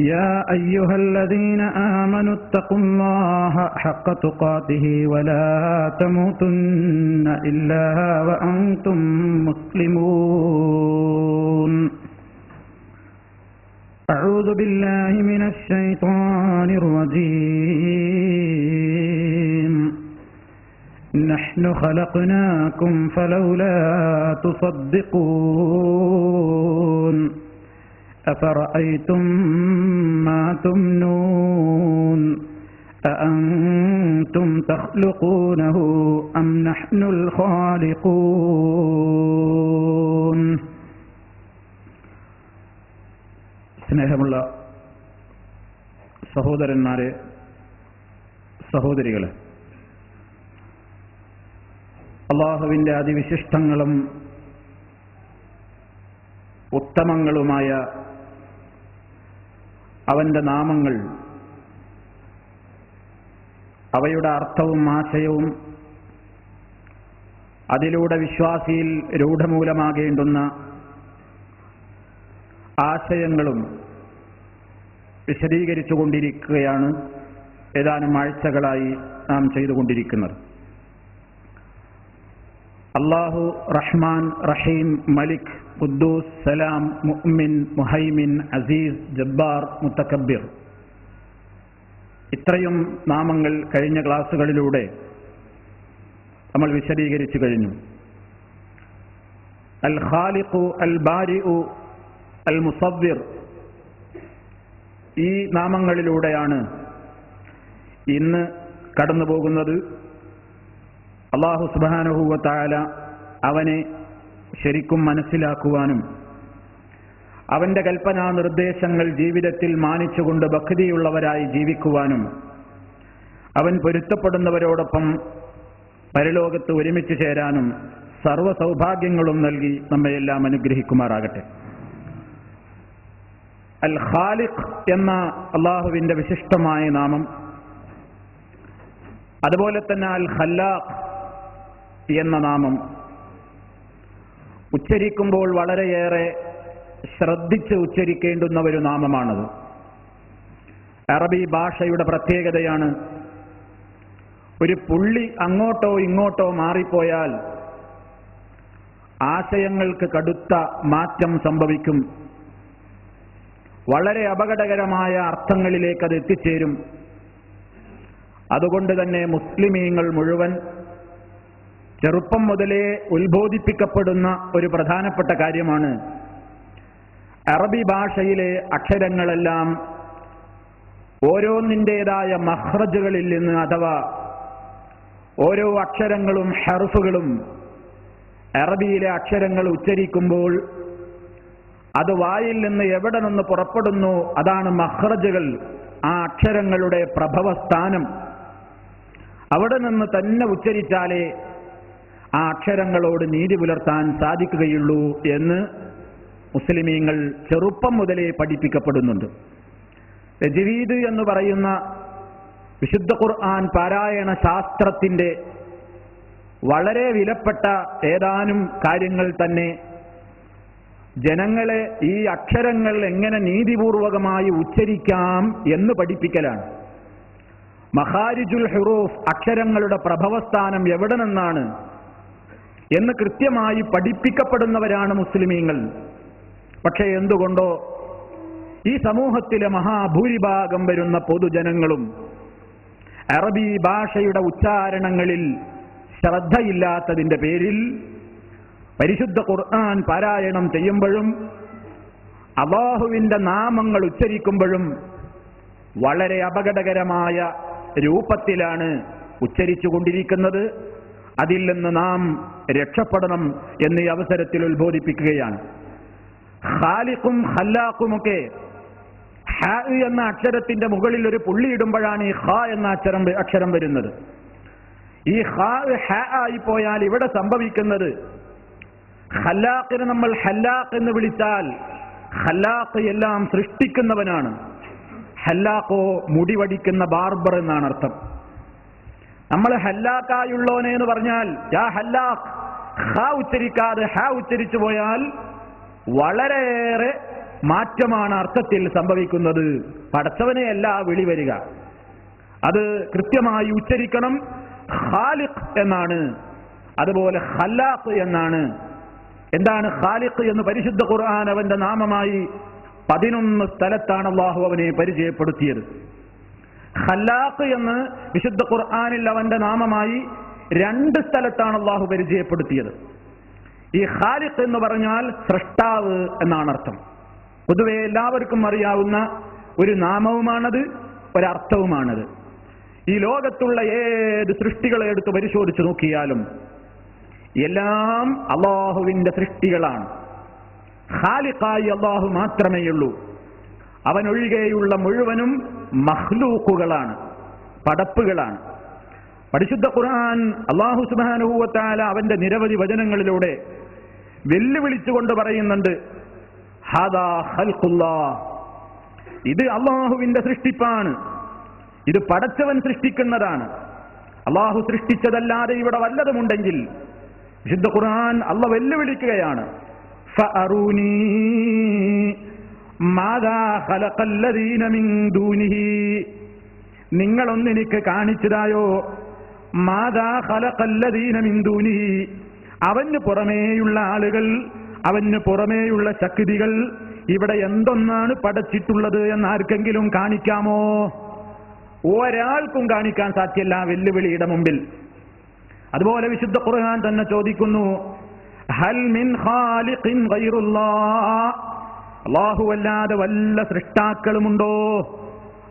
يا أيها الذين آمنوا اتقوا الله حق تقاته ولا تموتن إلا وأنتم مسلمون. أعوذ بالله من الشيطان الرجيم. نحن خلقناكم فلولا تصدقون. أفرأيتم ما تمنون أأنتم تخلقونه أم نحن الخالقون സ്നേഹമുള്ള സഹോദരന്മാരെ സഹോദരികളെ അള്ളാഹുവിൻ്റെ അതിവിശിഷ്ടങ്ങളും ഉത്തമങ്ങളുമായ അവന്റെ നാമങ്ങൾ അവയുടെ അർത്ഥവും ആശയവും അതിലൂടെ വിശ്വാസിയിൽ രൂഢമൂലമാകേണ്ടുന്ന ആശയങ്ങളും വിശദീകരിച്ചു കൊണ്ടിരിക്കുകയാണ് ഏതാനും ആഴ്ചകളായി നാം ചെയ്തുകൊണ്ടിരിക്കുന്നത്. അള്ളാഹു റഹ്മാൻ റഹീം മലിക് ഖുദ്ദൂസ് സലാം മുഅ്മിൻ മുഹൈമിൻ അസീസ് ജബ്ബാർ മുത്തക്കബിർ ഇത്രയും നാമങ്ങൾ കഴിഞ്ഞ ക്ലാസ്സുകളിലൂടെ നമ്മൾ വിശദീകരിച്ചു കഴിഞ്ഞു. അൽ ഖാലിഖു അൽ ബാരിഉ അൽ മുസവ്വിർ ഈ നാമങ്ങളിലൂടെയാണ് ഇന്ന് കടന്നു പോകുന്നത് അള്ളാഹു സുബാനുഭൂവത്തായ അവനെ ശരിക്കും മനസ്സിലാക്കുവാനും അവന്റെ കൽപ്പനാ നിർദ്ദേശങ്ങൾ ജീവിതത്തിൽ മാനിച്ചുകൊണ്ട് ഭക്തിയുള്ളവരായി ജീവിക്കുവാനും അവൻ പൊരുത്തപ്പെടുന്നവരോടൊപ്പം പരലോകത്ത് ഒരുമിച്ച് ചേരാനും സർവ സൗഭാഗ്യങ്ങളും നൽകി നമ്മയെല്ലാം അനുഗ്രഹിക്കുമാറാകട്ടെ. അൽ ഖാലിഖ് എന്ന അള്ളാഹുവിന്റെ വിശിഷ്ടമായ നാമം. അതുപോലെ തന്നെ അൽ ഖല്ലാഖ് എന്ന നാമം. ഉച്ചരിക്കുമ്പോൾ വളരെയേറെ ശ്രദ്ധിച്ച് ഉച്ചരിക്കേണ്ടുന്ന ഒരു നാമമാണത്. അറബി ഭാഷയുടെ പ്രത്യേകതയാണ് ഒരു പുള്ളി അങ്ങോട്ടോ ഇങ്ങോട്ടോ മാറിപ്പോയാൽ ആശയങ്ങൾക്ക് കടുത്ത മാറ്റം സംഭവിക്കും. വളരെ അപകടകരമായ അർത്ഥങ്ങളിലേക്ക് അത് എത്തിച്ചേരും. അതുകൊണ്ട് തന്നെ മുസ്ലിമീങ്ങൾ മുഴുവൻ ചെറുപ്പം മുതലേ ഉത്ബോധിപ്പിക്കപ്പെടുന്ന ഒരു പ്രധാനപ്പെട്ട കാര്യമാണ്. അറബി ഭാഷയിലെ അക്ഷരങ്ങളെല്ലാം ഓരോന്നിന്റെതായ മഹ്റജുകളിൽ നിന്ന് അഥവാ ഓരോ അക്ഷരങ്ങളും ഹെർഫുകളും അറബിയിലെ അക്ഷരങ്ങൾ ഉച്ചരിക്കുമ്പോൾ അത് വായിൽ നിന്ന് എവിടെ നിന്ന് പുറപ്പെടുന്നു അതാണ് മഹ്റജുകൾ ആ അക്ഷരങ്ങളുടെ പ്രഭവസ്ഥാനം. അവിടെ നിന്ന് തന്നെ ഉച്ചരിച്ചാലേ ആ അക്ഷരങ്ങളോട് നീതി പുലർത്താൻ സാധിക്കുകയുള്ളൂ എന്ന് മുസ്ലിമീങ്ങൾ ചെറുപ്പം മുതലേ പഠിപ്പിക്കപ്പെടുന്നുണ്ട്. രജവീദ് എന്ന് പറയുന്ന വിശുദ്ധ ഖുർആൻ പാരായണ ശാസ്ത്രത്തിന്റെ വളരെ വിലപ്പെട്ട ഏതാനും കാര്യങ്ങൾ തന്നെ ജനങ്ങളെ ഈ അക്ഷരങ്ങൾ എങ്ങനെ നീതിപൂർവകമായി ഉച്ചരിക്കാം എന്ന് പഠിപ്പിക്കലാണ്. മഹാരിജുൽ ഹുറൂഫ് അക്ഷരങ്ങളുടെ പ്രഭവസ്ഥാനം എവിടെ നിന്നാണ് എന്ന് കൃത്യമായി പഠിപ്പിക്കപ്പെടുന്നവരാണ് മുസ്ലിമീങ്ങൾ. പക്ഷേ എന്തുകൊണ്ടോ ഈ സമൂഹത്തിലെ മഹാഭൂരിഭാഗം വരുന്ന പൊതുജനങ്ങളും അറബി ഭാഷയുടെ ഉച്ചാരണങ്ങളിൽ ശ്രദ്ധയില്ലാത്തതിന്റെ പേരിൽ പരിശുദ്ധ ഖുർആൻ പാരായണം ചെയ്യുമ്പോഴും അള്ളാഹുവിന്റെ നാമങ്ങൾ ഉച്ചരിക്കുമ്പോഴും വളരെ അപകടകരമായ രൂപത്തിലാണ് ഉച്ചരിച്ചുകൊണ്ടിരിക്കുന്നത്. അതിൽ നിന്ന് നാം രക്ഷപ്പെടണം എന്ന് ഈ അവസരത്തിൽ ഉത്ബോധിപ്പിക്കുകയാണ്. ഖാലിഖും ഹല്ലാക്കുമൊക്കെ ഹാ എന്ന അക്ഷരത്തിന്റെ മുകളിൽ ഒരു പുള്ളി ഇടുമ്പോഴാണ് ഈ ഖ എന്ന അക്ഷരം അക്ഷരം വരുന്നത്. ഈ ഹാ ഹ പോയാൽ ഇവിടെ സംഭവിക്കുന്നത് ഖല്ലാഖിനെ നമ്മൾ ഹല്ലാഖ് എന്ന് വിളിച്ചാൽ ഹല്ലാഖ് എല്ലാം സൃഷ്ടിക്കുന്നവനാണ്. ഹല്ലാഖോ മുടിവടിക്കുന്ന ബാർബർ എന്നാണ് അർത്ഥം. നമ്മൾ ഹല്ലാക്കായുള്ളോനെ എന്ന് പറഞ്ഞാൽ യാ ഹല്ലാഖ് ഹ ഉച്ചരിക്കാതെ ഹ ഉച്ചരിച്ചു പോയാൽ വളരെയേറെ മാറ്റമാണ് അർത്ഥത്തിൽ സംഭവിക്കുന്നത്. പടച്ചവനെയല്ല വിളി വരിക. അത് കൃത്യമായി ഉച്ചരിക്കണം. ഖാലിഖ് എന്നാണ്. അതുപോലെ ഹല്ലാഖ് എന്നാണ്. എന്താണ് ഖാലിഖ് എന്ന് പരിശുദ്ധ ഖുർആൻ അവന്റെ നാമമായി പതിനൊന്ന് സ്ഥലത്താണ് അള്ളാഹു അവനെ പരിചയപ്പെടുത്തിയത്. ഖല്ലാഖ് എന്ന് വിശുദ്ധ ഖുർആാനിൽ അവന്റെ നാമമായി രണ്ട് സ്ഥലത്താണ് അള്ളാഹു പരിചയപ്പെടുത്തിയത്. ഈ ഖാലിഖ് എന്ന് പറഞ്ഞാൽ സൃഷ്ടാവ് എന്നാണ് അർത്ഥം പൊതുവെ എല്ലാവർക്കും അറിയാവുന്ന ഒരു നാമവുമാണത് ഒരർത്ഥവുമാണത്. ഈ ലോകത്തുള്ള ഏത് സൃഷ്ടികളെ എടുത്ത് പരിശോധിച്ചു നോക്കിയാലും എല്ലാം അള്ളാഹുവിന്റെ സൃഷ്ടികളാണ്. ഖാലിഖായി അള്ളാഹു മാത്രമേയുള്ളൂ. അവനൊഴികെയുള്ള മുഴുവനും മഹ്ലൂക്കുകളാണ് പടപ്പുകളാണ്. പരിശുദ്ധ ഖുർആൻ അള്ളാഹു സുബാനുഭൂവത്താല അവന്റെ നിരവധി വചനങ്ങളിലൂടെ വെല്ലുവിളിച്ചുകൊണ്ട് പറയുന്നുണ്ട്. ഇത് അള്ളാഹുവിന്റെ സൃഷ്ടിപ്പാണ്. ഇത് പടച്ചവൻ സൃഷ്ടിക്കുന്നതാണ്. അള്ളാഹു സൃഷ്ടിച്ചതല്ലാതെ ഇവിടെ വല്ലതുമുണ്ടെങ്കിൽ വിശുദ്ധ ഖുർആൻ അള്ള വെല്ലുവിളിക്കുകയാണ്. ഫഅറൂനീ നിങ്ങളൊന്നെനിക്ക് കാണിച്ചതായോ? മാതാ ദൂനിഹി. അവന് പുറമേയുള്ള ആളുകൾ അവന് പുറമേയുള്ള ശക്തികൾ ഇവിടെ എന്തൊന്നാണ് പടച്ചിട്ടുള്ളത് എന്ന് ആർക്കെങ്കിലും കാണിക്കാമോ? ഒരാൾക്കും കാണിക്കാൻ സാധ്യല്ല വെല്ലുവിളിയുടെ മുമ്പിൽ. അതുപോലെ വിശുദ്ധ ഖുർആൻ തന്നെ ചോദിക്കുന്നു ഹൽ മിൻ ഖാലിഖിൻ ഗൈറുല്ലാഹ് അല്ലാഹു അല്ലാതെ വല്ല സൃഷ്ടാക്കളുമുണ്ടോ?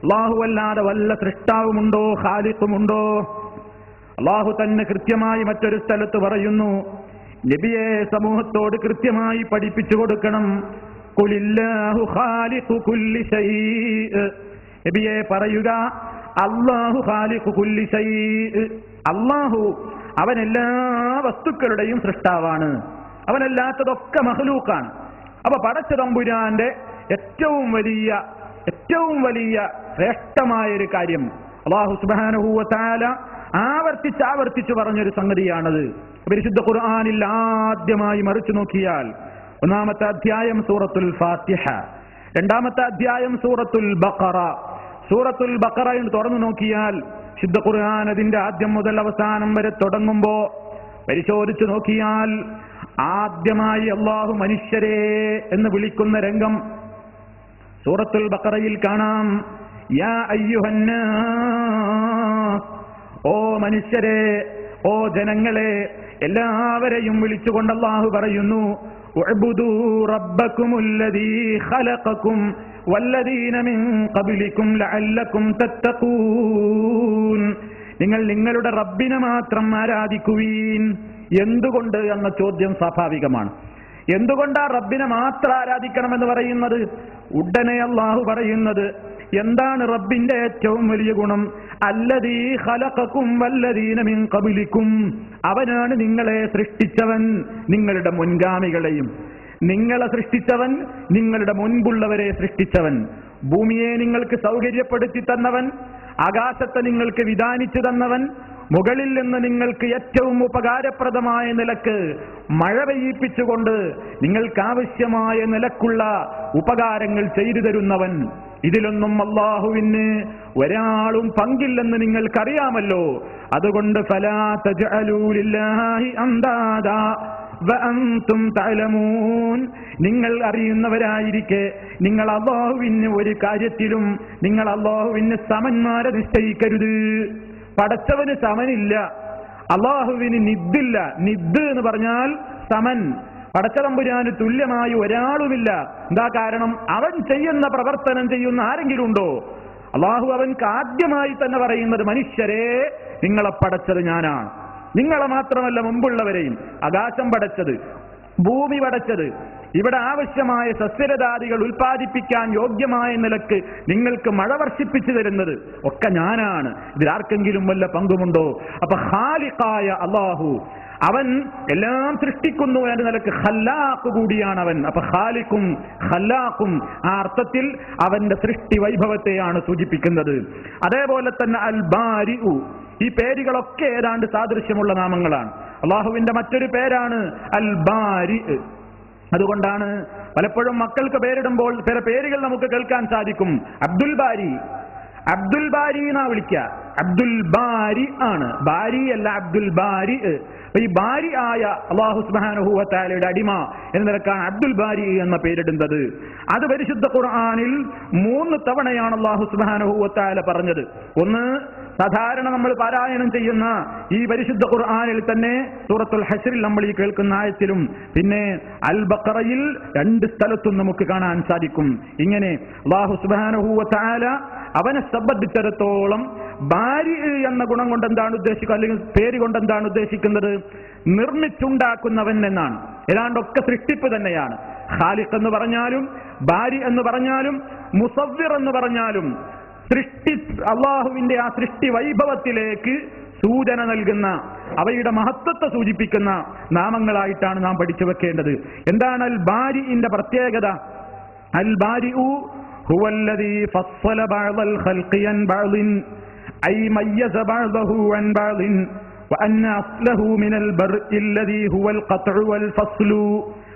അള്ളാഹുവല്ലാതെ വല്ല സൃഷ്ടാവുമുണ്ടോ? ഖാലിഖുമുണ്ടോ? അള്ളാഹു തന്നെ കൃത്യമായി മറ്റൊരു സ്ഥലത്ത് പറയുന്നു നബിയെ സമൂഹത്തോട് കൃത്യമായി പഠിപ്പിച്ചു കൊടുക്കണം. കുലില്ലാഹു ഖാലിഖു കുല്ലി. നബിയെ പറയുക അള്ളാഹു ഖാലിഖു കുല്ലി. അള്ളാഹു അവൻ എല്ലാ വസ്തുക്കളുടെയും സൃഷ്ടാവാണ്. അവനല്ലാത്തതൊക്കെ മഹലൂക്കാണ്. അപ്പൊ പടച്ചതമ്പുരാന്റെ ഏറ്റവും വലിയ ഏറ്റവും വലിയ ശ്രേഷ്ഠമായ ഒരു കാര്യം അള്ളാഹു സുബാനുഹൂവത്താല ആവർത്തിച്ച് ആവർത്തിച്ച് പറഞ്ഞൊരു സംഗതിയാണത്. പരിശുദ്ധ ഖുർആാനിൽ ആദ്യമായി മറിച്ചു നോക്കിയാൽ ഒന്നാമത്തെ അധ്യായം സൂറത്തുൽ ഫാത്തിഹ രണ്ടാമത്തെ അധ്യായം സൂറത്തുൽ ബഖറ. സൂറത്തുൽ ബഖറ എന്ന് തുറന്നു നോക്കിയാൽ ശുദ്ധ ഖുർആൻ അതിന്റെ ആദ്യം മുതൽ അവസാനം വരെ തുടങ്ങുമ്പോ പരിശോധിച്ചു നോക്കിയാൽ ആദ്യമായി അള്ളാഹു മനുഷ്യരെ എന്ന് വിളിക്കുന്ന രംഗം സൂറത്തുൽ ബക്കറയിൽ കാണാം. യാ അയ്യുഹന്ന ഓ മനുഷ്യരെ ഓ ജനങ്ങളെ എല്ലാവരെയും വിളിച്ചുകൊണ്ട് അള്ളാഹു പറയുന്നു നിങ്ങൾ നിങ്ങളുടെ റബ്ബിനെ മാത്രം ആരാധിക്കുവീൻ. എന്തുകൊണ്ട് എന്ന ചോദ്യം സ്വാഭാവികമാണ്. എന്തുകൊണ്ടാ റബ്ബിനെ മാത്രം ആരാധിക്കണമെന്ന് പറയുന്നത്? ഉടനെ അള്ളാഹു പറയുന്നത് എന്താണ് റബ്ബിന്റെ ഏറ്റവും വലിയ ഗുണം? അല്ലതീ ഹലക്കും വല്ലദീന കബിലിക്കും അവനാണ് നിങ്ങളെ സൃഷ്ടിച്ചവൻ നിങ്ങളുടെ മുൻഗാമികളെയും. നിങ്ങളെ സൃഷ്ടിച്ചവൻ നിങ്ങളുടെ മുൻപുള്ളവരെ സൃഷ്ടിച്ചവൻ. ഭൂമിയെ നിങ്ങൾക്ക് സൗകര്യപ്പെടുത്തി തന്നവൻ ആകാശത്തെ നിങ്ങൾക്ക് വിധാനിച്ചു തന്നവൻ മുകളിൽ നിന്ന് നിങ്ങൾക്ക് ഏറ്റവും ഉപകാരപ്രദമായ നിലയ്ക്ക് മഴ പെയ്യിപ്പിച്ചുകൊണ്ട് നിങ്ങൾക്കാവശ്യമായ നിലക്കുള്ള ഉപകാരങ്ങൾ ചെയ്തു തരുന്നവൻ. ഇതിലൊന്നും അള്ളാഹുവിന് ഒരാളും പങ്കില്ലെന്ന് നിങ്ങൾക്കറിയാമല്ലോ. അതുകൊണ്ട് നിങ്ങൾ അറിയുന്നവരായിരിക്കെ നിങ്ങൾ അള്ളാഹുവിന് ഒരു കാര്യത്തിലും നിങ്ങൾ അള്ളാഹുവിന് സമന്മാരെ നിശ്ചയിക്കരുത്. പടച്ചവന് സമനില്ല. അള്ളാഹുവിന് നിദ്ദില്ല. നിദ് എന്ന് പറഞ്ഞാൽ സമൻ. പടച്ചതമ്പുരാന് തുല്യമായി ഒരാളുമില്ല. എന്താ കാരണം? അവൻ ചെയ്യുന്ന പ്രവർത്തനം ചെയ്യുന്ന ആരെങ്കിലും ഉണ്ടോ? അള്ളാഹു അവൻക്ക് ആദ്യമായി തന്നെ പറയുന്നത് മനുഷ്യരെ നിങ്ങളെ പടച്ചത് ഞാനാണ്. നിങ്ങളെ മാത്രമല്ല മുമ്പുള്ളവരെയും. ആകാശം പടച്ചത് ഭൂമി പടച്ചത് ഇവിടെ ആവശ്യമായ സസ്യരദാദികൾ ഉൽപ്പാദിപ്പിക്കാൻ യോഗ്യമായ നിലയ്ക്ക് നിങ്ങൾക്ക് മഴ വർഷിപ്പിച്ചു തരുന്നത് ഒക്കെ ഞാനാണ്. ഇതിലാർക്കെങ്കിലും വല്ല പങ്കുമുണ്ടോ? അപ്പൊ ഹാലിഖായ അള്ളാഹു അവൻ എല്ലാം സൃഷ്ടിക്കുന്നു എന്ന നിലയ്ക്ക് ഹല്ലാഖ് കൂടിയാണ് അവൻ. അപ്പൊ ഹാലിക്കും ഖല്ലാഖും ആ അർത്ഥത്തിൽ അവന്റെ സൃഷ്ടി വൈഭവത്തെയാണ് സൂചിപ്പിക്കുന്നത്. അതേപോലെ തന്നെ അൽ ബാരി ഈ പേരുകളൊക്കെ ഏതാണ്ട് സാദൃശ്യമുള്ള നാമങ്ങളാണ്. അള്ളാഹുവിന്റെ മറ്റൊരു പേരാണ് അൽ ബാരി അതുകൊണ്ടാണ് പലപ്പോഴും മക്കൾക്ക് പേരിടുമ്പോൾ ചില പേരുകൾ നമുക്ക് കേൾക്കാൻ സാധിക്കും. അബ്ദുൽ ബാരി. അബ്ദുൽ ബാരി എന്നാ വിളിക്ക അബ്ദുൽ ബാരി ആണ്. ബാരി അല്ല അബ്ദുൽ ബാരി. ഈ ബാരി ആയ അള്ളാഹു സ്മഹാനുഹൂവത്താലയുടെ അടിമ എന്ന നിലക്കാണ് അബ്ദുൽ ബാരി എന്ന പേരിടുന്നത്. അത് പരിശുദ്ധ ഖുർആാനിൽ മൂന്ന് തവണയാണ് അള്ളാഹു സ്മഹാനുഹൂവത്താല പറഞ്ഞത്. ഒന്ന് സാധാരണ നമ്മൾ പാരായണം ചെയ്യുന്ന ഈ പരിശുദ്ധ ഖുർആാനിൽ തന്നെ സൂറത്തുൽ ഹസറിൽ നമ്മൾ ഈ കേൾക്കുന്ന ആയത്തിലും പിന്നെ അൽ ബക്കറയിൽ രണ്ട് സ്ഥലത്തും നമുക്ക് കാണാൻ സാധിക്കും. ഇങ്ങനെ അവനെ സംബന്ധിച്ചിടത്തോളം ഭാര്യ എന്ന ഗുണം കൊണ്ട് എന്താണ് ഉദ്ദേശിക്കുക അല്ലെങ്കിൽ പേര് കൊണ്ട് എന്താണ് ഉദ്ദേശിക്കുന്നത്? നിർമ്മിച്ചുണ്ടാക്കുന്നവൻ എന്നാണ്. ഏതാണ്ടൊക്കെ സൃഷ്ടിപ്പ് തന്നെയാണ്. ഖാലിഖ് എന്ന് പറഞ്ഞാലും ഭാര്യ എന്ന് പറഞ്ഞാലും മുസവ്വിർ എന്ന് പറഞ്ഞാലും സൃഷ്ടി അള്ളാഹുവിന്റെ ആ സൃഷ്ടി വൈഭവത്തിലേക്ക് സൂചന നൽകുന്ന അവയുടെ മഹത്വത്തെ സൂചിപ്പിക്കുന്ന നാമങ്ങളായിട്ടാണ് നാം പഠിച്ചു വെക്കേണ്ടത്. എന്താണ് അൽ ബാരിന്റെ പ്രത്യേകത അൽ ബാരി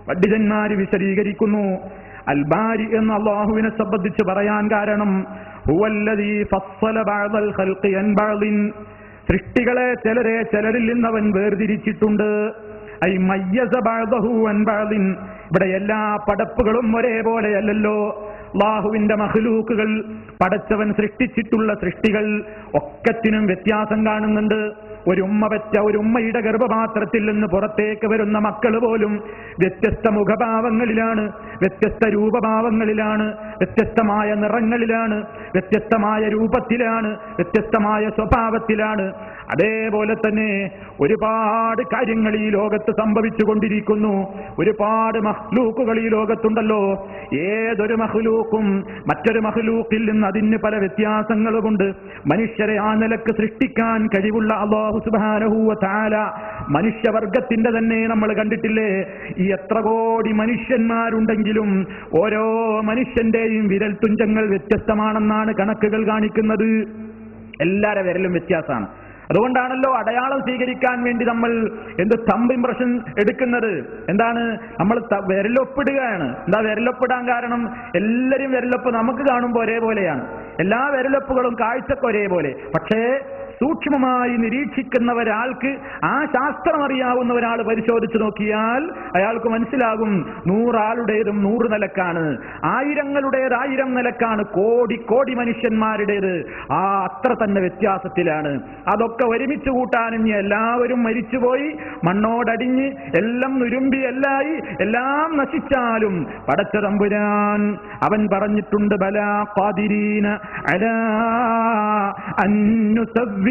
പണ്ഡിതന്മാര് വിശദീകരിക്കുന്നു അൽബാരി എന്ന് അള്ളാഹുവിനെ സംബന്ധിച്ച് പറയാൻ കാരണം സൃഷ്ടികളെ ചിലരെ ചിലരിൽ നിന്നവൻ വേർതിരിച്ചിട്ടുണ്ട്. ഐ മയ്യസ ബഅദഹു അൻ ഇവിടെ എല്ലാ പടപ്പുകളും ഒരേപോലെയല്ലല്ലോ അള്ളാഹുവിന്റെ മഹ്ലൂക്കുകൾ പടച്ചവൻ സൃഷ്ടിച്ചിട്ടുള്ള സൃഷ്ടികൾ ഒക്കത്തിനും വ്യത്യാസം കാണുന്നുണ്ട്. ഒരു ഉമ്മ പറ്റ ഒരു ഉമ്മയുടെ ഗർഭപാത്രത്തിൽ നിന്ന് പുറത്തേക്ക് വരുന്ന മക്കൾ പോലും വ്യത്യസ്ത മുഖഭാവങ്ങളിലാണ് വ്യത്യസ്ത രൂപഭാവങ്ങളിലാണ് വ്യത്യസ്തമായ നിറങ്ങളിലാണ് വ്യത്യസ്തമായ രൂപത്തിലാണ് വ്യത്യസ്തമായ സ്വഭാവത്തിലാണ്. അതേപോലെ തന്നെ ഒരുപാട് കാര്യങ്ങൾ ഈ ലോകത്ത് സംഭവിച്ചു കൊണ്ടിരിക്കുന്നു. ഒരുപാട് മഹ്ലൂക്കുകൾ ഈ ലോകത്തുണ്ടല്ലോ. ഏതൊരു മഹ്ലൂക്കും മറ്റൊരു മഹ്ലൂക്കിൽ നിന്ന് അതിന് പല വ്യത്യാസങ്ങളുമുണ്ട്. മനുഷ്യരെ ആ നിലയ്ക്ക് സൃഷ്ടിക്കാൻ കഴിവുള്ള അള്ളാഹു സുബാനഹൂവ താല മനുഷ്യവർഗത്തിന്റെ തന്നെ നമ്മൾ കണ്ടിട്ടില്ലേ? ഈ എത്ര കോടി മനുഷ്യന്മാരുണ്ടെങ്കിലും ഓരോ മനുഷ്യന്റെയും വിരൽ തുഞ്ചങ്ങൾ വ്യത്യസ്തമാണെന്നാണ് കണക്കുകൾ കാണിക്കുന്നത്. എല്ലാരെ വിരലും വ്യത്യാസമാണ്. അതുകൊണ്ടാണല്ലോ അടയാളം സ്വീകരിക്കാൻ വേണ്ടി നമ്മൾ എന്ത് തമ്പ് ഇംപ്രഷൻ എടുക്കുന്നത്? എന്താണ്? നമ്മൾ വിരലൊപ്പിടുകയാണ്. എന്താ വിരലൊപ്പിടാൻ കാരണം? എല്ലാരും വിരലൊപ്പ് നമുക്ക് കാണുമ്പോൾ ഒരേപോലെയാണ്. എല്ലാ വിരലൊപ്പുകളും കാഴ്ചക്ക് ഒരേപോലെ. പക്ഷേ സൂക്ഷ്മമായി നിരീക്ഷിക്കുന്ന ഒരാൾക്ക് ആ ശാസ്ത്രം അറിയാവുന്ന ഒരാൾ പരിശോധിച്ചു നോക്കിയാൽ അയാൾക്ക് മനസ്സിലാകും നൂറാളുടേതും നൂറ് നിലക്കാണ്. ആയിരങ്ങളുടേത് ആയിരം നിലക്കാണ് കോടി കോടി മനുഷ്യന്മാരുടേത്. ആ അത്ര തന്നെ വ്യത്യാസത്തിലാണ്. അതൊക്കെ ഒരുമിച്ച് കൂട്ടാൻ ഇനി എല്ലാവരും മരിച്ചുപോയി മണ്ണോടടിഞ്ഞ് എല്ലാം നുരുമ്പി എല്ലായി എല്ലാം നശിച്ചാലും പടച്ച തമ്പുരാൻ അവൻ പറഞ്ഞിട്ടുണ്ട് ബലാ ഖാദിരീന അലാ അൻ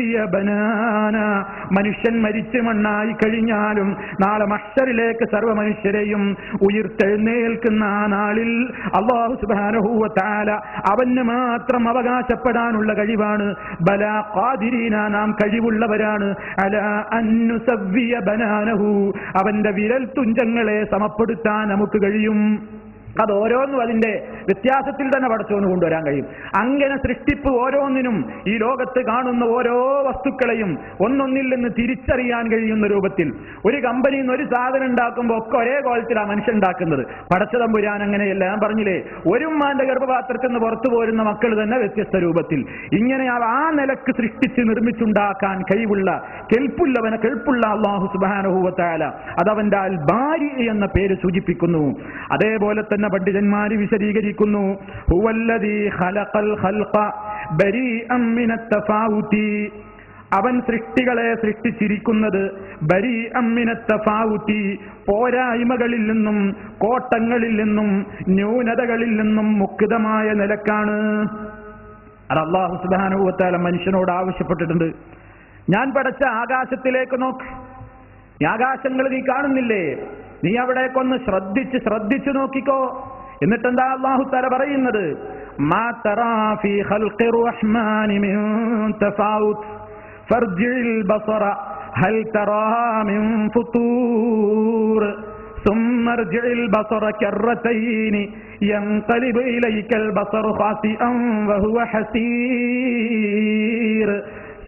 സുവ്വിയ ബനാന. മനുഷ്യൻ മരിച്ചു മണ്ണായി കഴിഞ്ഞാലും നാളെ മഷറിലേക്ക് സർവ മനുഷ്യരെയും ഉയർത്തെഴുന്നേൽക്കുന്ന ആ നാളിൽ അള്ളാഹു സുബാനഹൂവ താല അവന് മാത്രം അവകാശപ്പെടാനുള്ള കഴിവാണ്. ബല കാതിരീന നാം കഴിവുള്ളവരാണ്. അല അന്നുസവ്യ ബനാനഹു. അവന്റെ വിരൽ തുഞ്ചങ്ങളെ സമപ്പെടുത്താൻ നമുക്ക് കഴിയും. അത് ഓരോന്നും അതിന്റെ വ്യത്യാസത്തിൽ തന്നെ പടച്ചോന്ന് കൊണ്ടുവരാൻ കഴിയും. അങ്ങനെ സൃഷ്ടിപ്പ് ഓരോന്നിനും ഈ ലോകത്ത് കാണുന്ന ഓരോ വസ്തുക്കളെയും ഒന്നൊന്നിൽ നിന്ന് തിരിച്ചറിയാൻ കഴിയുന്ന രൂപത്തിൽ. ഒരു കമ്പനിയിൽ നിന്ന് ഒരു സാധനം ഉണ്ടാക്കുമ്പോൾ ഒക്കെ ഒരേ കോലത്തിലാണ് മനുഷ്യൻ ഉണ്ടാക്കുന്നത്. പടച്ചതമ്പുരാൻ അങ്ങനെയല്ല. ഞാൻ പറഞ്ഞില്ലേ ഒരു ഉമ്മാന്റെ ഗർഭപാത്രത്തിൽ നിന്ന് പുറത്തു പോരുന്ന മക്കൾ തന്നെ വ്യത്യസ്ത രൂപത്തിൽ. ഇങ്ങനെ ആ- നിലയ്ക്ക് സൃഷ്ടിച്ച് നിർമ്മിച്ചുണ്ടാക്കാൻ കഴിവുള്ള കെൽപ്പുള്ളവനെ കെൽപ്പുള്ള അള്ളാഹു സുബാനുഭൂവത്തായ അതവന്റെ അൽ ബാരി എന്ന പേര് സൂചിപ്പിക്കുന്നു. അതേപോലെ തന്നെ വിശദീകരിക്കുന്നു. ബരീഅം മിനത്ത് തഫാവുതി അവൻ സൃഷ്ടികളെ സൃഷ്ടിച്ചിരിക്കുന്നത് ബരി അമ്മിനത്തഫാവുത്തി പോരായ്മകളിൽ നിന്നും കോട്ടങ്ങളിൽ നിന്നും ന്യൂനതകളിൽ നിന്നും മുക്തമായ നിലക്കാണ്. അത് അള്ളാഹു സുബാനുഭവത്താല മനുഷ്യനോട് ആവശ്യപ്പെട്ടിട്ടുണ്ട്. ഞാൻ പടച്ച ആകാശത്തിലേക്ക് നോക്ക്. ആകാശങ്ങൾ നീ കാണുന്നില്ലേ? നീ അവിടേക്കൊന്ന് ശ്രദ്ധിച്ച് ശ്രദ്ധിച്ചു നോക്കിക്കോ എന്നിട്ട് എന്താ അള്ളാഹു തല പറയുന്നത് മാ തറാ ഫീ ഖൽഖി റഹ്മാനി മിൻ തഫാവുത്ത് ഫർജിൽ ബസറ ഹൽ തറാ മിൻ ഫുതൂർ ثم ارجع البصر كرتين ينقلب إليك البصر خاسئا وهو حسير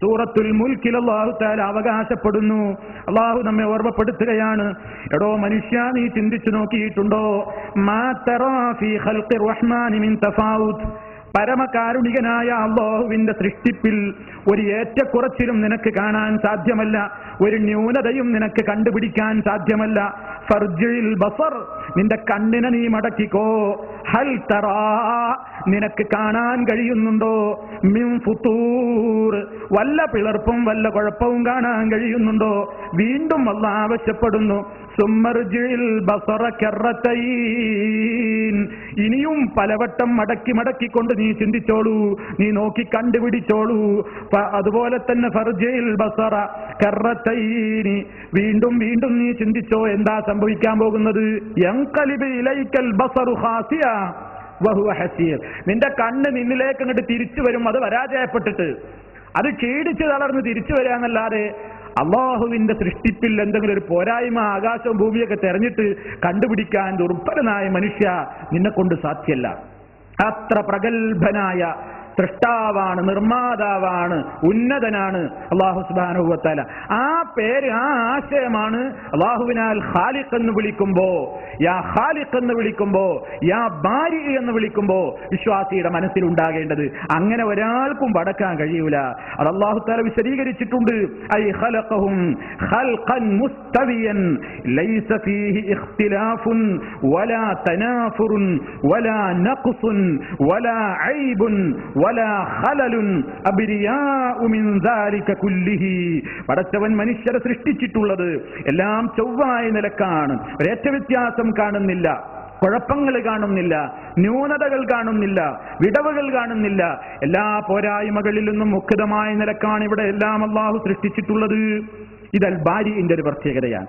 സൂറത്തുൽ മുൽക്കിൽ അള്ളാഹു താല അവകാശപ്പെടുന്നു. അള്ളാഹു നമ്മെ ഓർമ്മപ്പെടുത്തുകയാണ്. എടോ മനുഷ്യ നീ ചിന്തിച്ചു നോക്കിയിട്ടുണ്ടോ? ഫീ റഹ്മാനി മിൻ പരമകാരുണികനായ അള്ളാഹുവിന്റെ സൃഷ്ടിപ്പിൽ ഒരു ഏറ്റക്കുറച്ചിലും നിനക്ക് കാണാൻ സാധ്യമല്ല. ഒരു ന്യൂനതയും നിനക്ക് കണ്ടുപിടിക്കാൻ സാധ്യമല്ല. ഫർജിൽ ബസർ നിന്റെ കണ്ണിനെ നീ മടക്കിക്കോ. ഹൽ തറാ നിനക്ക് കാണാൻ കഴിയുന്നുണ്ടോ? മിൻ ഫുത്തൂർ വല്ല പിളർപ്പും വല്ല കുഴപ്പവും കാണാൻ കഴിയുന്നുണ്ടോ? വീണ്ടും അല്ല ആവശ്യപ്പെടുന്നു ഇനിയും പലവട്ടം മടക്കി മടക്കിക്കൊണ്ട് നീ ചിന്തിച്ചോളൂ നീ നോക്കി കണ്ടുപിടിച്ചോളൂ. അതുപോലെ തന്നെ ഫർജയിൽ ബസറ കറത്തൈനി വീണ്ടും വീണ്ടും നീ ചിന്തിച്ചോ എന്താ സംഭവിക്കാൻ പോകുന്നത്? യങ്കലിബ് ഇലൈക്കൽ ബസറു ഖാസിയ. നിന്റെ കണ്ണ് നിന്നിലേക്ക് അങ്ങോട്ട് തിരിച്ചു വരും അത് പരാജയപ്പെട്ടിട്ട്. അത് ക്ഷീണിച്ച് തളർന്ന് തിരിച്ചു വരാന്നല്ലാതെ അള്ളാഹുവിന്റെ സൃഷ്ടിപ്പിൽ എന്തെങ്കിലും ഒരു പോരായ്മ ആകാശവും ഭൂമിയൊക്കെ തെരഞ്ഞിട്ട് കണ്ടുപിടിക്കാൻ ദുർബലനായ മനുഷ്യ നിന്നെ കൊണ്ട് സാധ്യല്ല. അത്ര പ്രഗത്ഭനായ സൃഷ്ടാവാണ് നിർമ്മാതാവാണ് ഉന്നതനാണ് അള്ളാഹു സുബാനുഭവത്താല ആ പേര് ആ ആശയമാണ് അള്ളാഹുവിനാൽ ഖാലിഖ് എന്ന് വിളിക്കുമ്പോ യാ ഖാലിഖ് എന്ന് വിളിക്കുമ്പോ യാ ബാരി എന്ന് വിളിക്കുമ്പോ വിശ്വാസിയുടെ മനസ്സിൽ ഉണ്ടാകേണ്ടത് അങ്ങനെ ഒരാൾക്കും വടക്കാൻ കഴിയൂല. അത് അള്ളാഹു താല വിശദീകരിച്ചിട്ടുണ്ട്. ഐ ഖലഖഹും ഖൽഖൻ മുസ്തവിയൻ ലൈസ ഫീഹി ഇഖ്തിലാഫുൻ വലാ തനാഫുറുൻ വലാ നഖ്സുൻ വലാ ഐബുൻ പടച്ചവൻ മനുഷ്യരെ സൃഷ്ടിച്ചിട്ടുള്ളത് എല്ലാം ചൊവ്വായ നിലക്കാണ്. ഒരേറ്റ വ്യത്യാസം കാണുന്നില്ല. കുഴപ്പങ്ങൾ കാണുന്നില്ല. ന്യൂനതകൾ കാണുന്നില്ല. വിടവുകൾ കാണുന്നില്ല. എല്ലാ പോരായ്മകളിൽ നിന്നും മുഖ്യതമായ നിലക്കാണ് ഇവിടെ എല്ലാം അള്ളാഹു സൃഷ്ടിച്ചിട്ടുള്ളത്. ഇതൽ ബാരിന്റെ ഒരു പ്രത്യേകതയാണ്.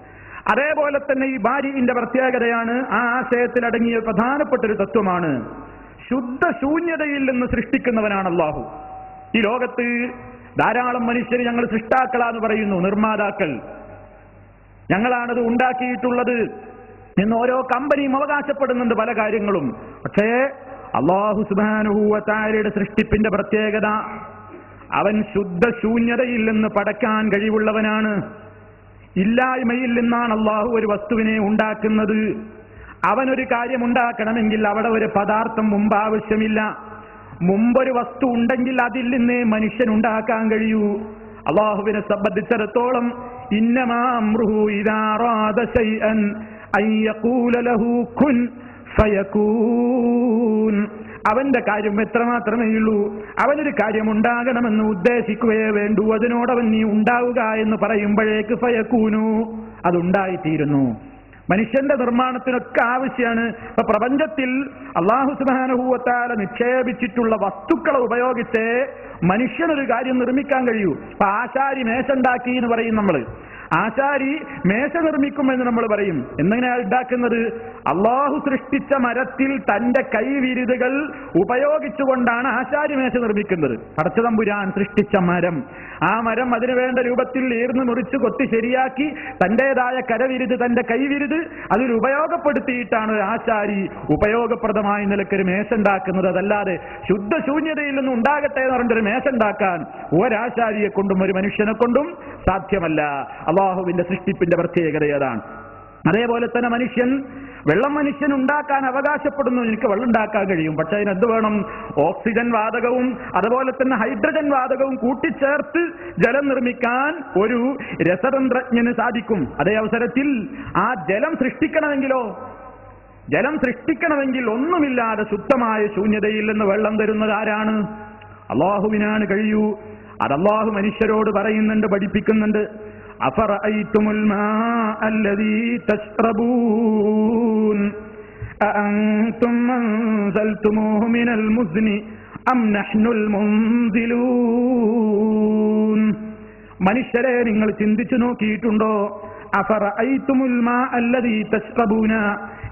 അതേപോലെ തന്നെ ഈ ബാരിന്റെ പ്രത്യേകതയാണ് ആ ആശയത്തിൽ അടങ്ങിയ പ്രധാനപ്പെട്ട ഒരു തത്വമാണ്. ശുദ്ധ ശൂന്യതയിൽ നിന്ന് സൃഷ്ടിക്കുന്നവനാണ് അള്ളാഹു. ഈ ലോകത്ത് ധാരാളം മനുഷ്യർ ഞങ്ങൾ സൃഷ്ടാക്കളാന്ന് പറയുന്നു നിർമ്മാതാക്കൾ. ഞങ്ങളാണത് ഉണ്ടാക്കിയിട്ടുള്ളത് എന്ന് ഓരോ കമ്പനിയും അവകാശപ്പെടുന്നുണ്ട് പല കാര്യങ്ങളും. പക്ഷേ അള്ളാഹു സുബാനുഹൂവത്താരയുടെ സൃഷ്ടിപ്പിന്റെ പ്രത്യേകത അവൻ ശുദ്ധ ശൂന്യതയിൽ നിന്ന് പടക്കാൻ കഴിവുള്ളവനാണ്. ഇല്ലായ്മയിൽ നിന്നാണ് അള്ളാഹു ഒരു വസ്തുവിനെ ഉണ്ടാക്കുന്നത്. അവനൊരു കാര്യം ഉണ്ടാക്കണമെങ്കിൽ അവിടെ ഒരു പദാർത്ഥം മുമ്പ് ആവശ്യമില്ല. മുമ്പൊരു വസ്തു ഉണ്ടെങ്കിൽ അതിൽ നിന്ന് മനുഷ്യൻ ഉണ്ടാക്കാൻ കഴിയൂ. അള്ളാഹുവിനെ സംബന്ധിച്ചിടത്തോളം അവന്റെ കാര്യം എത്രമാത്രമേ ഉള്ളൂ. അവനൊരു കാര്യം ഉണ്ടാകണമെന്ന് ഉദ്ദേശിക്കുകയേ വേണ്ടൂ. അതിനോടവൻ നീ ഉണ്ടാവുക എന്ന് പറയുമ്പോഴേക്ക് ഫയക്കൂനു അതുണ്ടായിത്തീരുന്നു. മനുഷ്യന്റെ നിർമ്മാണത്തിനൊക്കെ ആവശ്യമാണ് ഇപ്പൊ പ്രപഞ്ചത്തിൽ അള്ളാഹു സുബാനുഭൂവത്താല നിക്ഷേപിച്ചിട്ടുള്ള വസ്തുക്കളെ ഉപയോഗിച്ച് മനുഷ്യനൊരു കാര്യം നിർമ്മിക്കാൻ കഴിയൂ. ഇപ്പൊ ആശാരി മേശണ്ടാക്കി എന്ന് പറയും നമ്മൾ. ആശാരി മേശ നിർമ്മിക്കുമെന്ന് നമ്മൾ പറയും. എങ്ങനെയാണ് ഉണ്ടാക്കുന്നത്? അള്ളാഹു സൃഷ്ടിച്ച മരത്തിൽ തന്റെ കൈവിരുതുകൾ ഉപയോഗിച്ചുകൊണ്ടാണ് ആശാരി മേശ നിർമ്മിക്കുന്നത്. പടച്ചതമ്പുരാൻ സൃഷ്ടിച്ച മരം. ആ മരം അതിനു വേണ്ട രൂപത്തിൽ ഈർന്ന് മുറിച്ച് കൊത്തി ശരിയാക്കി തന്റേതായ കരവിരുത് തന്റെ കൈവിരുത് അതിൽ ഉപയോഗപ്പെടുത്തിയിട്ടാണ് ഒരു ആശാരി ഉപയോഗപ്രദമായ നിലക്കൊരു മേശ ഉണ്ടാക്കുന്നത്. അതല്ലാതെ ശുദ്ധശൂന്യതയിൽ നിന്നും ഉണ്ടാകട്ടെ എന്ന് പറഞ്ഞിട്ടൊരു മേശ ഉണ്ടാക്കാൻ ഒരാശാരിയെ കൊണ്ടും ഒരു മനുഷ്യനെ കൊണ്ടും സാധ്യമല്ല. അള്ളാഹുവിന്റെ സൃഷ്ടിപ്പിന്റെ പ്രത്യേകത ഏതാണ്? അതേപോലെ തന്നെ മനുഷ്യൻ വെള്ളം മനുഷ്യൻ ഉണ്ടാക്കാൻ അവകാശപ്പെടുന്നു. എനിക്ക് വെള്ളം ഉണ്ടാക്കാൻ കഴിയും. പക്ഷെ അതിനെന്ത് വേണം ഓക്സിജൻ വാതകവും അതുപോലെ തന്നെ ഹൈഡ്രജൻ വാതകവും കൂട്ടിച്ചേർത്ത് ജലം നിർമ്മിക്കാൻ ഒരു രസതന്ത്രജ്ഞന് സാധിക്കും. അതേ അവസരത്തിൽ ആ ജലം സൃഷ്ടിക്കണമെങ്കിലോ? ജലം സൃഷ്ടിക്കണമെങ്കിൽ ഒന്നുമില്ലാതെ ശുദ്ധമായ ശൂന്യതയിൽ നിന്ന് വെള്ളം തരുന്നത് ആരാണ്? അള്ളാഹുവിനാണ്. കഴിയൂ. അത് മനുഷ്യരോട് പറയുന്നുണ്ട് പഠിപ്പിക്കുന്നുണ്ട്. أفرأيتم الماء الذي تشربون أأنتم أنزلتموه من المزن أم نحن المنزلون മനുഷ്യരെ നിങ്ങൾ ചിന്തിച്ചു നോക്കിയിട്ടുണ്ടോ അഫറഅയ്തുമുൽമാ അല്ലദീ തശ്റബൂന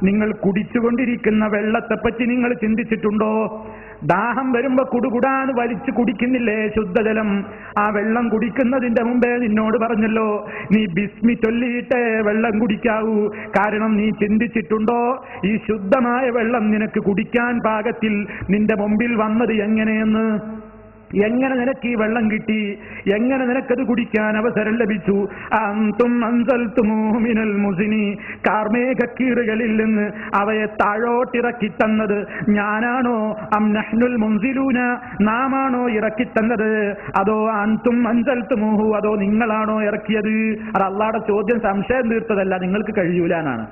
നിങ്ങൾ കുടിച്ചുകൊണ്ടിരിക്കുന്ന വെള്ളത്തെപ്പറ്റി നിങ്ങൾ ചിന്തിച്ചിട്ടുണ്ടോ? ദാഹം വരുമ്പോ കുടുകുടാന്ന് വലിച്ചു കുടിക്കുന്നില്ലേ ശുദ്ധജലം? ആ വെള്ളം കുടിക്കുന്നതിന്റെ മുമ്പേ നിന്നോട് പറഞ്ഞല്ലോ നീ ബിസ്മി ചൊല്ലിയിട്ടേ വെള്ളം കുടിക്കാവൂ. കാരണം നീ ചിന്തിച്ചിട്ടുണ്ടോ ഈ ശുദ്ധമായ വെള്ളം നിനക്ക് കുടിക്കാൻ പാകത്തിൽ നിന്റെ മുമ്പിൽ വന്നത് എങ്ങനെയെന്ന്? എങ്ങനെ നിനക്ക് ഈ വെള്ളം കിട്ടി? എങ്ങനെ നിനക്കത് കുടിക്കാൻ അവസരം ലഭിച്ചു? അന്തും മുസിനി. കാർമേഘക്കീറുകളിൽ നിന്ന് അവയെ താഴോട്ടിറക്കി തന്നത് ഞാനാണോ? അം നഹ്നുൽ നാമാണോ ഇറക്കി തന്നത്? അതോ അന്തും അൻസൽത്തുമൂഹു അതോ നിങ്ങളാണോ ഇറക്കിയത്? അത് അള്ളാടെ ചോദ്യം സംശയം തീർത്തതല്ല. നിങ്ങൾക്ക് കഴിയൂലാനാണ്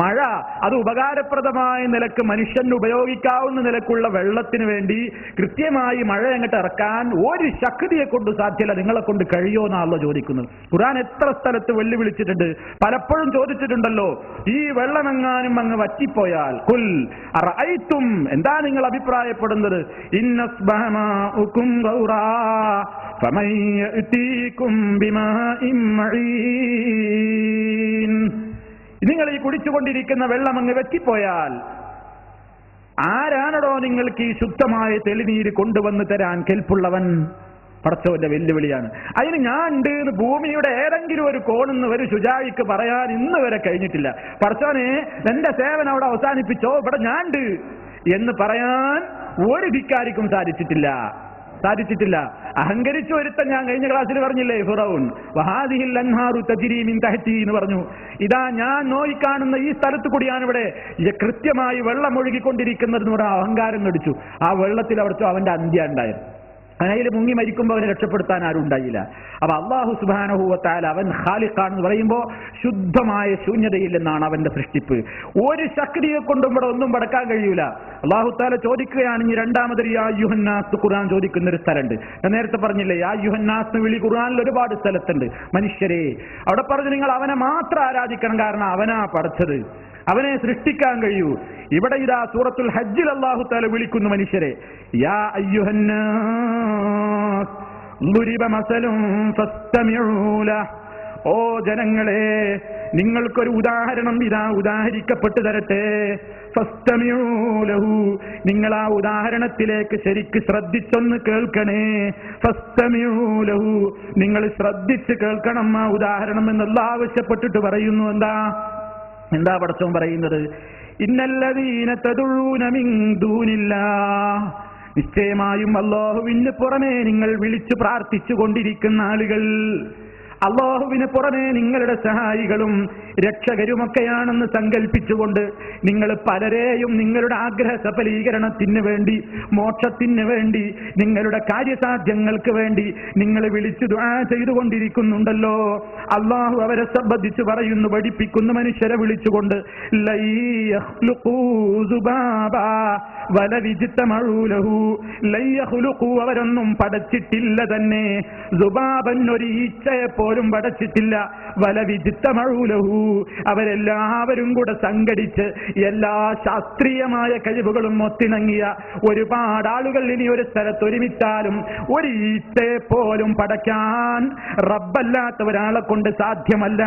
മഴ അത് ഉപകാരപ്രദമായ നിലയ്ക്ക് മനുഷ്യന് ഉപയോഗിക്കാവുന്ന നിലക്കുള്ള വെള്ളത്തിന് വേണ്ടി കൃത്യമായി മഴ അങ്ങോട്ട് ഇറക്കാൻ ഒരു ശക്തിയെ കൊണ്ട് സാധ്യല്ല നിങ്ങളെ കൊണ്ട് കഴിയോ എന്നാണല്ലോ ചോദിക്കുന്നത്. ഖുറാൻ എത്ര സ്ഥലത്ത് വെല്ലുവിളിച്ചിട്ടുണ്ട്. പലപ്പോഴും ചോദിച്ചിട്ടുണ്ടല്ലോ. ഈ വെള്ളമെങ്ങാനും അങ്ങ് വറ്റിപ്പോയാൽ കുൽ അറൈത്തും എന്താ നിങ്ങൾ അഭിപ്രായപ്പെടുന്നത്? ഇന്നസ്ബഹമാഉകും ഗൗറാ ഫമൻ യഅതീകും ബിമാഇൻ നിങ്ങൾ ഈ കുടിച്ചുകൊണ്ടിരിക്കുന്ന വെള്ളം അങ്ങ് വെറ്റിപ്പോയാൽ ആരാണടോ നിങ്ങൾക്ക് ഈ ശുദ്ധമായ തെളിനീര് കൊണ്ടുവന്ന് തരാൻ കെൽപ്പുള്ളവൻ പടച്ചവന്റെ വെല്ലുവിളിയാണ്. അതിന് ഞാൻ ഉണ്ട് ഭൂമിയുടെ ഏതെങ്കിലും ഒരു കോണെന്ന് ഒരു ശുചായിക്ക് പറയാൻ ഇന്ന് വരെ കഴിഞ്ഞിട്ടില്ല. പടച്ചവനെ എന്റെ സേവനം അവിടെ അവസാനിപ്പിച്ചോ? ഇവിടെ ഞാൻ ഉണ്ട് എന്ന് പറയാൻ ഒരു ധിക്കാരിക്കും സാധിച്ചിട്ടില്ല. സാധിച്ചിട്ടില്ല. അഹങ്കരിച്ചു ഒരുത്തൻ ഞാൻ കഴിഞ്ഞ ക്ലാസ്സിൽ പറഞ്ഞില്ലേ ഫിറൌൻ വഹാദിഹിൽ അൻഹാറു തജ്രി മിൻ തഹ്തി എന്ന് പറഞ്ഞു. ഇതാ ഞാൻ നോയി കാണുന്ന ഈ സ്ഥലത്ത് കൂടിയാണ് ഇവിടെ കൃത്യമായി വെള്ളം ഒഴുകിക്കൊണ്ടിരിക്കുന്നത് അഹങ്കാരം കടിച്ചു ആ വെള്ളത്തിൽ അവിടുത്തെ അവന്റെ അന്ത്യ ഉണ്ടായിരുന്നു അതിൽ മുങ്ങി മരിക്കുമ്പോൾ അവനെ രക്ഷപ്പെടുത്താൻ ആരും ഉണ്ടായില്ല. അപ്പൊ അള്ളാഹു സുബാനഹുവത്താൽ അവൻ ഖാലിഖാണെന്ന് പറയുമ്പോൾ ശുദ്ധമായ ശൂന്യതയില്ലെന്നാണ് അവന്റെ സൃഷ്ടിപ്പ്. ഒരു ശക്തിയെ കൊണ്ടും ഇവിടെ ഒന്നും പടക്കാൻ കഴിയൂല. അള്ളാഹു താല ചോദിക്കുകയാണ് ഇനി രണ്ടാമതൊരു യാ യുഹന്നാസ് ഖുർആൻ ചോദിക്കുന്ന ഒരു സ്ഥലമുണ്ട്. ഞാൻ നേരത്തെ പറഞ്ഞില്ലേ യാ യുഹന്നാസ് വിളി ഖുർആനിൽ ഒരുപാട് സ്ഥലത്തുണ്ട്. മനുഷ്യരെ അവിടെ പറഞ്ഞു നിങ്ങൾ അവനെ മാത്രം ആരാധിക്കണം കാരണം അവനാ പഠിച്ചത് അവനെ സൃഷ്ടിക്കാൻ കഴിയൂ. ഇവിടെ ഇതാ സൂറത്തുൽ ഹജ്ജിൽ അള്ളാഹു താല വിളിക്കുന്നു മനുഷ്യരെ. യാ ഫസ്തമിഊല ഓ ജനങ്ങളെ നിങ്ങൾക്കൊരു ഉദാഹരണം ഇതാ ഉദാഹരിക്കപ്പെട്ടു തരട്ടെ. ഫസ്തമിഊലഹു നിങ്ങൾ ആ ഉദാഹരണത്തിലേക്ക് ശരിക്ക് ശ്രദ്ധിച്ചൊന്ന് കേൾക്കണേ. ഫസ്തമിഊലഹു നിങ്ങൾ ശ്രദ്ധിച്ച് കേൾക്കണം ആ ഉദാഹരണം എന്നുള്ള ആവശ്യപ്പെട്ടിട്ട് പറയുന്നു എന്താ? എന്താ പടച്ചവൻ പറയുന്നത്? നിശ്ചയമായും അള്ളാഹുവിന് പുറമേ നിങ്ങൾ വിളിച്ചു പ്രാർത്ഥിച്ചു കൊണ്ടിരിക്കുന്ന ആളുകൾ. അള്ളാഹുവിന് പുറമെ നിങ്ങളുടെ സഹായികളും രക്ഷകരുമൊക്കെയാണെന്ന് സങ്കല്പിച്ചുകൊണ്ട് നിങ്ങൾ പലരെയും നിങ്ങളുടെ ആഗ്രഹ സഫലീകരണത്തിന് വേണ്ടി മോക്ഷത്തിന് വേണ്ടി നിങ്ങളുടെ കാര്യസാധ്യങ്ങൾക്ക് വേണ്ടി നിങ്ങൾ വിളിച്ചു ദുആ ചെയ്തുകൊണ്ടിരിക്കുന്നുണ്ടല്ലോ. അള്ളാഹു അവരെ സംബന്ധിച്ച് പറയുന്നു പഠിപ്പിക്കുന്നു മനുഷ്യരെ വിളിച്ചുകൊണ്ട് ലൈ യഖ്ലുഖൂ സുബാബാ വലവിജിത്തമഴൂലഹു ലൈ യഖ്ലുഖൂ അവരൊന്നും പടച്ചിട്ടില്ല തന്നെ. സുബാബൻ ഒരു ഈച്ചയെ പോലെ പടച്ചിട്ടില്ല വലവിജിത്തമഴൂലഹു അവരെല്ലാവരും കൂടെ സംഘടിച്ച് എല്ലാ ശാസ്ത്രീയമായ കഴിവുകളും ഒത്തിണങ്ങിയ ഒരുപാട് ആളുകൾ ഇനി ഒരു സ്ഥലത്ത് ഒരുമിച്ചാലും ഒരു ഈറ്റെ പോലും പടയ്ക്കാൻ റബ്ബല്ലാത്ത ഒരാളെ കൊണ്ട് സാധ്യമല്ല.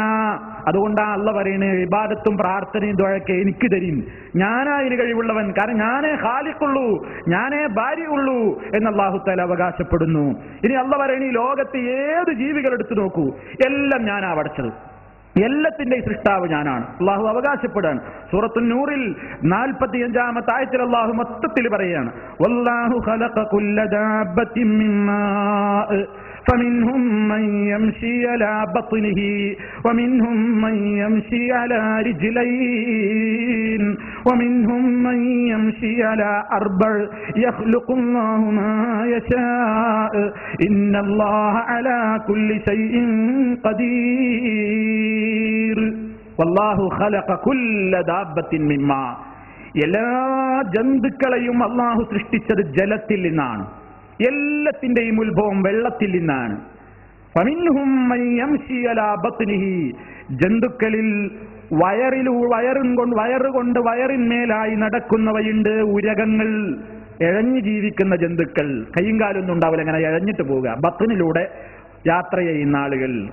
അതുകൊണ്ടാണ് അള്ള പറയുന്നത് ഇബാദത്തും പ്രാർത്ഥനയും ദുഴക്കെ എനിക്ക് തരും ഞാനാ ഇതിന് കഴിവുള്ളവൻ കാരണം ഞാനേ ഹാലിക്കുള്ളൂ ഞാനേ ഭാര്യയുള്ളൂ എന്ന് അള്ളാഹു താല അവകാശപ്പെടുന്നു. ഇനി അള്ള പറയണ ഈ ലോകത്ത് ഏത് ജീവികൾ എടുത്തു നോക്കൂ എല്ലാം ഞാനാ പഠിച്ചത് എല്ലാത്തിന്റെ സൃഷ്ടാവ് ഞാനാണ്. അള്ളാഹു അവകാശപ്പെടാൻ. സൂറത്തു നൂറിൽ നാൽപ്പത്തി അഞ്ചാമത്തെ ആയത്തിൽ അള്ളാഹു മൊത്തത്തിൽ പറയാണ് വല്ലാഹു ഖലഖ കുല്ല ദാബത്തിൻ മിൻ മാഅ് فمنهم من يمشي على بطنه ومنهم من يمشي على رجلين ومنهم من يمشي على أربع يخلق الله ما يشاء إن الله على كل شيء قدير والله خلق كل دابة مما എല്ലാ ജന്തുക്കളെയും അള്ളാഹു സൃഷ്ടിച്ചത് ജലത്തിൽ നിന്നാണ് എല്ലാത്തിന്റെയും ഉത്ഭവം വെള്ളത്തിൽ നിന്നാണ്. ജന്തുക്കളിൽ വയറിൽ വയറും കൊണ്ട് വയറുകൊണ്ട് വയറിന്മേലായി നടക്കുന്നവയുണ്ട് ഉരകങ്ങൾ. ഇഴഞ്ഞു ജീവിക്കുന്ന ജന്തുക്കൾ. കൈയും കാലൊന്നും ഉണ്ടാവില്ല അങ്ങനെ ഇഴഞ്ഞിട്ട് പോവുക. ബത്തിനിലൂടെ യാത്ര ചെയ്യുന്ന ആളുകൾ.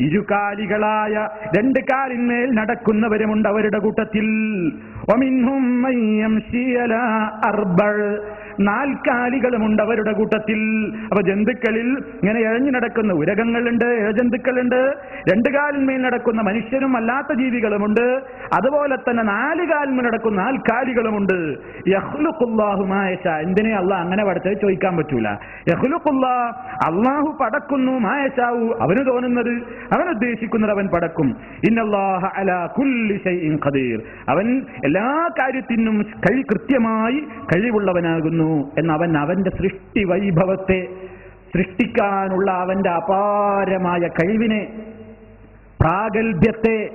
ഇരുകാലികളായ രണ്ട് കാലിന്മേൽ നടക്കുന്നവരുമുണ്ട് അവരുടെ കൂട്ടത്തിൽ. നാൽക്കാലികളുമുണ്ട് അവരുടെ കൂട്ടത്തിൽ. അപ്പൊ ജന്തുക്കളിൽ ഇങ്ങനെ ഇഴഞ്ഞു നടക്കുന്ന ഉരകങ്ങളുണ്ട് ഇഴജന്തുക്കളുണ്ട് രണ്ടു കാലിന്മേൽ നടക്കുന്ന മനുഷ്യരും അല്ലാത്ത ജീവികളുമുണ്ട് അതുപോലെ തന്നെ നാല് കാലിന്മേൽ നടക്കുന്ന നാൽക്കാലികളുമുണ്ട് യഹ്ലുഖുല്ലാഹു മാ യശാ. എന്തിനെ അല്ല അങ്ങനെ പഠിച്ചത് ചോദിക്കാൻ പറ്റൂല. അള്ളാഹു പടക്കുന്നു മായശാവു അവന് തോന്നുന്നത് അവൻ ഉദ്ദേശിക്കുന്നത് അവൻ പടക്കും. ഇന്നല്ലാഹ കുല്ലി ഖദീർ. അവൻ എല്ലാ കാര്യത്തിനും കഴി കൃത്യമായി കഴിവുള്ളവനാകുന്നു. എന്ന് അവൻ അവന്റെ സൃഷ്ടി വൈഭവത്തെ സൃഷ്ടിക്കാനുള്ള അവന്റെ അപാരമായ കഴിവിനെ പ്രാഗൽഭ്യത്തെ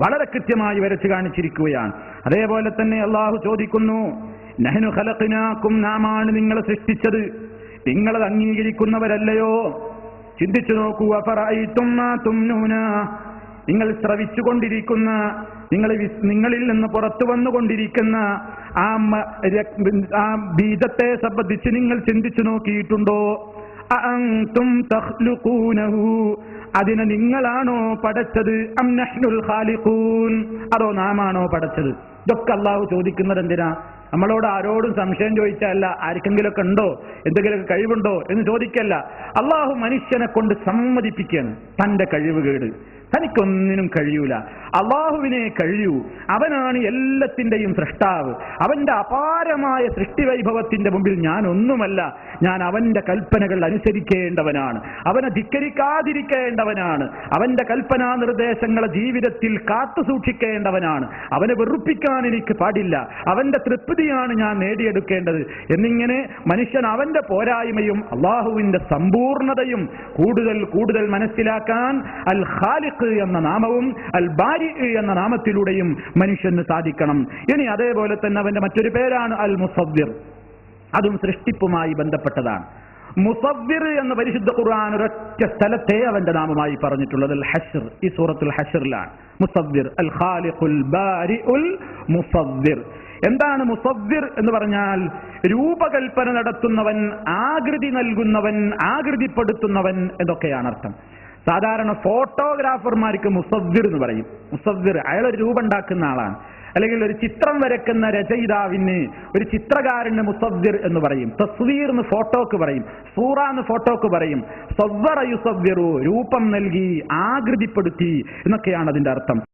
വളരെ കൃത്യമായി വരച്ചു കാണിച്ചിരിക്കുകയാണ്. അതേപോലെ തന്നെ അള്ളാഹു ചോദിക്കുന്നു നഹ്നു ഹലത്തിനാക്കും നാമാണ് നിങ്ങളെ സൃഷ്ടിച്ചത്? നിങ്ങളത് അംഗീകരിക്കുന്നവരല്ലയോ? ചിന്തിച്ചു നോക്കൂ നിങ്ങൾ ശ്രവിച്ചുകൊണ്ടിരിക്കുന്ന നിങ്ങൾ നിങ്ങളിൽ നിന്ന് പുറത്തു വന്നുകൊണ്ടിരിക്കുന്ന ആ ആ ബീജത്തെ സംബന്ധിച്ച് നിങ്ങൾ ചിന്തിച്ചു നോക്കിയിട്ടുണ്ടോ? അതിനെ നിങ്ങളാണോ പടച്ചത്? അതോ നാമാണോ പടച്ചത്? ഇതൊക്കെ അള്ളാഹു ചോദിക്കുന്നത് എന്തിനാ? നമ്മളോട് ആരോടും സംശയം ചോദിച്ചല്ല ആർക്കെങ്കിലൊക്കെ ഉണ്ടോ? എന്തെങ്കിലുമൊക്കെ കഴിവുണ്ടോ? എന്ന് ചോദിക്കല്ല. അള്ളാഹു മനുഷ്യനെ കൊണ്ട് സമ്മതിപ്പിക്കുകയാണ്. തന്റെ കഴിവുകേട് തനിക്കൊന്നിനും കഴിയൂല. അള്ളാഹുവിനെ കഴിയൂ. അവനാണ് എല്ലാത്തിന്റെയും സൃഷ്ടാവ്. അവന്റെ അപാരമായ സൃഷ്ടി വൈഭവത്തിന്റെ മുമ്പിൽ ഞാൻ ഒന്നുമല്ല ഞാൻ അവന്റെ കൽപ്പനകൾ അനുസരിക്കേണ്ടവനാണ്. അവനെ ധിക്കരിക്കാതിരിക്കേണ്ടവനാണ്. അവന്റെ കൽപ്പനാ നിർദ്ദേശങ്ങളെ ജീവിതത്തിൽ കാത്തു സൂക്ഷിക്കേണ്ടവനാണ്. അവനെ വെറുപ്പിക്കാൻ എനിക്ക് പാടില്ല. അവന്റെ തൃപ്തിയാണ് ഞാൻ നേടിയെടുക്കേണ്ടത്. എന്നിങ്ങനെ മനുഷ്യൻ അവന്റെ പോരായ്മയും അള്ളാഹുവിന്റെ സമ്പൂർണതയും കൂടുതൽ കൂടുതൽ മനസ്സിലാക്കാൻ അൽ ഖാലിഖ് എന്ന നാമവും അൽ ബാരി എന്ന നാമത്തിലൂടെയും മനുഷ്യന് സാധിക്കണം. ഇനി അതേപോലെ തന്നെ അവന്റെ മറ്റൊരു പേരാണ് അൽ മുസവ്വിർ. അതും സൃഷ്ടിപ്പുമായി ബന്ധപ്പെട്ടതാണ്. മുസവ്വിർ എന്ന പരിശുദ്ധ ഖുർആൻ ഒരൊറ്റ സ്ഥലത്തെ അവന്റെ നാമമായി പറഞ്ഞിട്ടുള്ളത്. അൽ ഹഷർ ഈ സൂറത്തുൽ ഹഷറിലാണ് മുസവ്വിർ അൽ ഖാലിഖുൽ ബാരിഉൽ മുസവ്വിർ. എന്താണ് മുസവ്വിർ എന്ന് പറഞ്ഞാൽ? രൂപകൽപ്പന നടത്തുന്നവൻ ആകൃതി നൽകുന്നവൻ ആകൃതിപ്പെടുത്തുന്നവൻ എന്നൊക്കെയാണ് അർത്ഥം. സാധാരണ ഫോട്ടോഗ്രാഫർമാർക്ക് മുസവ്വിർ എന്ന് പറയും. മുസവ്വിർ അയാൾ ഒരു രൂപം ഉണ്ടാക്കുന്ന ആളാണ്. അല്ലെങ്കിൽ ഒരു ചിത്രം വരക്കുന്ന രചയിതാവിന് ഒരു ചിത്രകാരന് മുസവ്വിർ എന്ന് പറയും. തസ്വീർ എന്ന് ഫോട്ടോക്ക് പറയും. സൂറ എന്ന് ഫോട്ടോക്ക് പറയും. സവ്വറ യുസവ്വിറു രൂപം നൽകി ആകൃതിപ്പെടുത്തി എന്നൊക്കെയാണ് അതിന്റെ അർത്ഥം.